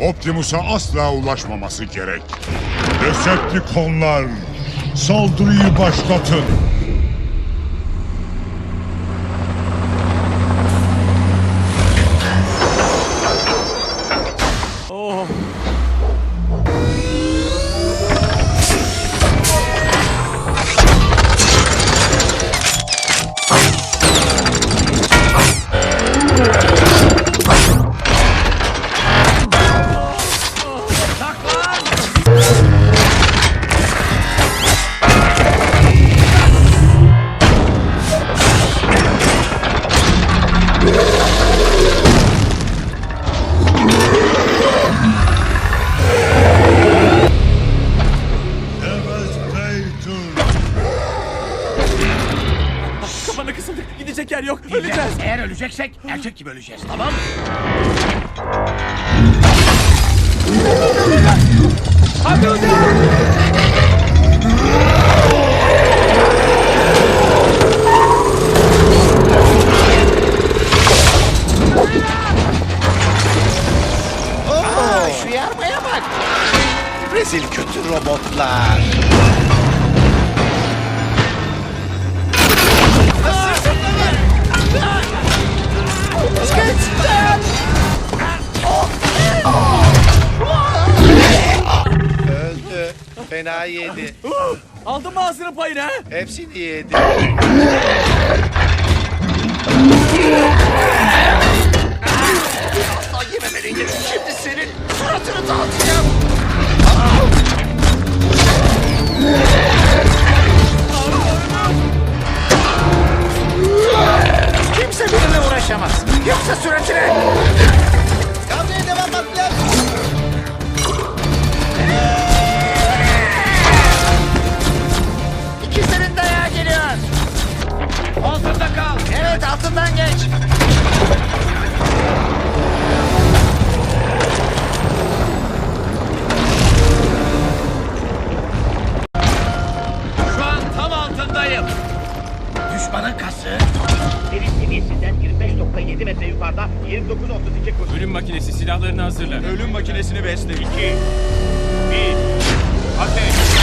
Optimus'a asla ulaşmaması gerek. Decepticonlar, saldırıyı başlatın. Yer yok. Öleceğiz. Eğer öleceksek erkek gibi öleceğiz tamam mı? Şu yarmaya bak. Rezil kötü robotlar. Fena yedi. Aldın mı ağzının payını ha? Hepsini yedi. Asla yememeliydin. Şimdi senin suratını dağıtacağım. Kimse benimle uğraşamaz. Yoksa süratine. Evet altından geç. Şu an tam altındayım. Düşmanın kası. Deniz seviyesinden 25.7 metre yukarıda 29.32 koşu. Ölüm makinesi silahlarını hazırla. Ölüm makinesini besle. 2 1 Ateş!